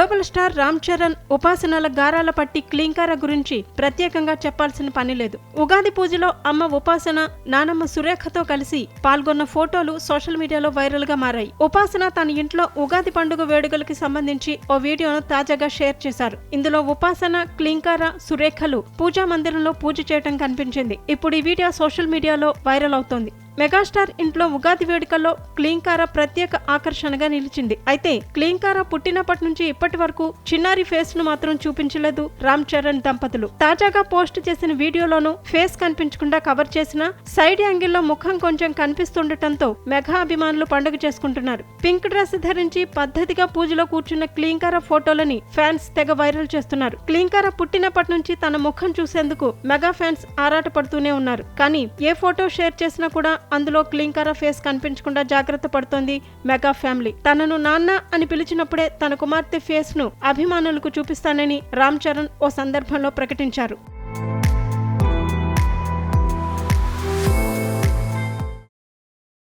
Global star Ram Charan ఉపాసనల గారాల పట్టి క్లీంకార గురించి ప్రత్యేకంగా చెప్పాల్సిన పని లేదు. ఉగాది పూజలో అమ్మ ఉపాసన నానమ్మ సురేఖతో కలిసి పాల్గొన్న ఫోటోలు సోషల్ మీడియాలో వైరల్గా మారాయి. ఉపాసన తన ఇంట్లో ఉగాది పండుగ వేడుకలకి సంబంధించి ఓ వీడియోను తాజాగా షేర్ చేశారు. ఇందులో ఉపాసన క్లీంకార సురేఖలు పూజా మందిరంలో పూజ చేయటం కనిపించింది. ఇప్పుడు ఈ వీడియో సోషల్ మీడియాలో వైరల్ అవుతోంది. మెగాస్టార్ ఇంట్లో ఉగాది వేడుకల్లో క్లీంకార ప్రత్యేక ఆకర్షణగా నిలిచింది. అయితే క్లీంకార పుట్టినప్పటి నుంచి ఇప్పటి వరకు చిన్నారి ఫేస్ను మాత్రం చూపించలేదు రామ్ చరణ్ దంపతులు. తాజాగా పోస్ట్ చేసిన వీడియోలోనూ ఫేస్ కనిపించకుండా కవర్ చేసిన సైడ్ యాంగిల్లో ముఖం కొంచెం కనిపిస్తుండటంతో మెగా అభిమానులు పండుగ చేసుకుంటున్నారు. పింక్ డ్రెస్ ధరించి పద్ధతిగా పూజలో కూర్చున్న క్లీంకార ఫోటోలని ఫ్యాన్స్ తెగ వైరల్ చేస్తున్నారు. క్లీంకార పుట్టినప్పటి నుంచి తన ముఖం చూసేందుకు మెగా ఫ్యాన్స్ ఆరాటపడుతూనే ఉన్నారు. కానీ ఏ ఫోటో షేర్ చేసినా కూడా అందులో క్లీంకార ఫేస్ కనిపించకుండా జాగ్రత్త పడుతోంది మెగా ఫ్యామిలీ. తనను నాన్న అని పిలిచినప్పుడే తన కుమార్తె ఫేస్ను అభిమానులకు చూపిస్తానని రామ్ చరణ్ ఓ సందర్భంలో ప్రకటించారు.